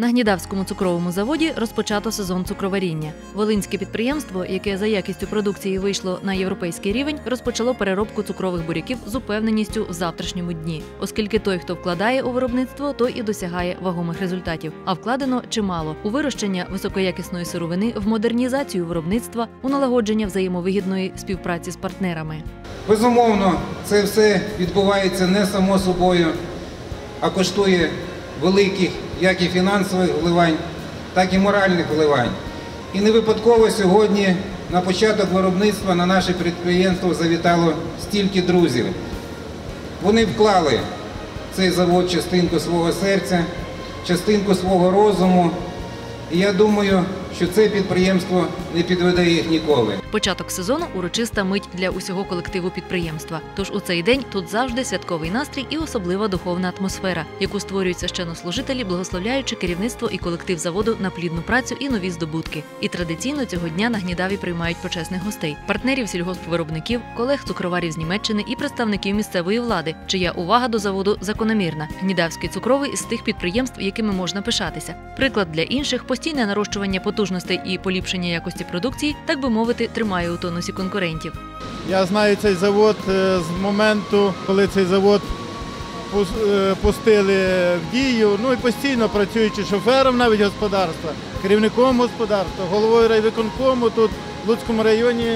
На Гнідавському цукровому заводі розпочато сезон цукроваріння. Волинське підприємство, яке за якістю продукції вийшло на європейський рівень, розпочало переробку цукрових буряків з упевненістю в завтрашньому дні, оскільки той, хто вкладає у виробництво, той і досягає вагомих результатів. А вкладено чимало у вирощення високоякісної сировини, в модернізацію виробництва, у налагодження взаємовигідної співпраці з партнерами. Безумовно, це все відбувається не само собою, а коштує великих як і фінансових вливань, так і моральних вливань. І не випадково сьогодні на початок виробництва на наше підприємство завітало стільки друзів. Вони вклали цей завод частинку свого серця, частинку свого розуму. І я думаю, що це підприємство не підведе їх ніколи. Початок сезону урочиста мить для усього колективу підприємства. Тож у цей день тут завжди святковий настрій і особлива духовна атмосфера, яку створюють священнослужителі, благословляючи керівництво і колектив заводу на плідну працю і нові здобутки. І традиційно цього дня на гнідаві приймають почесних гостей, партнерів сільгоспвиробників, колег цукроварів з Німеччини і представників місцевої влади, чия увага до заводу закономірна. Гнідавський цукровий з тих підприємств, якими можна пишатися. Приклад для інших постійне нарощування потужностей і поліпшення якості продукції, так би мовити, тримає у тонусі конкурентів. Я знаю цей завод е, з моменту, коли цей завод е, пустили в дію. Ну і постійно працюючи шофером навіть господарства, керівником господарства, головою райвиконкому тут в Луцькому районі.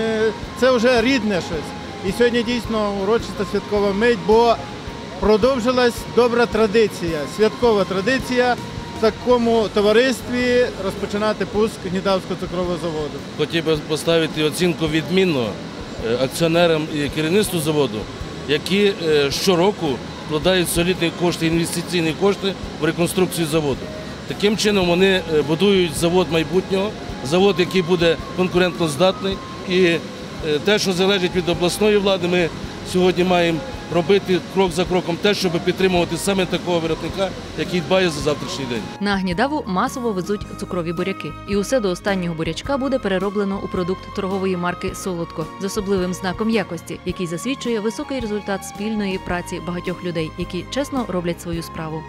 Це вже рідне щось. І сьогодні дійсно урочиста святкова мить, бо продовжилась добра традиція, святкова традиція такому товаристві розпочинати пуск Гнідавського цукрового заводу. Хотів би поставити оцінку відмінно е, акціонерам і керівництву заводу, які е, щороку вкладають солідні кошти, інвестиційні кошти в реконструкцію заводу. Таким чином вони е, будують завод майбутнього, завод, який буде конкурентно здатний. І те, що залежить від обласної влади, ми сьогодні маємо робити крок за кроком те, щоб підтримувати саме такого виробника, який дбає за завтрашній день. На гнідаву масово везуть цукрові буряки, і усе до останнього бурячка буде перероблено у продукт торгової марки Солодко з особливим знаком якості, який засвідчує високий результат спільної праці багатьох людей, які чесно роблять свою справу.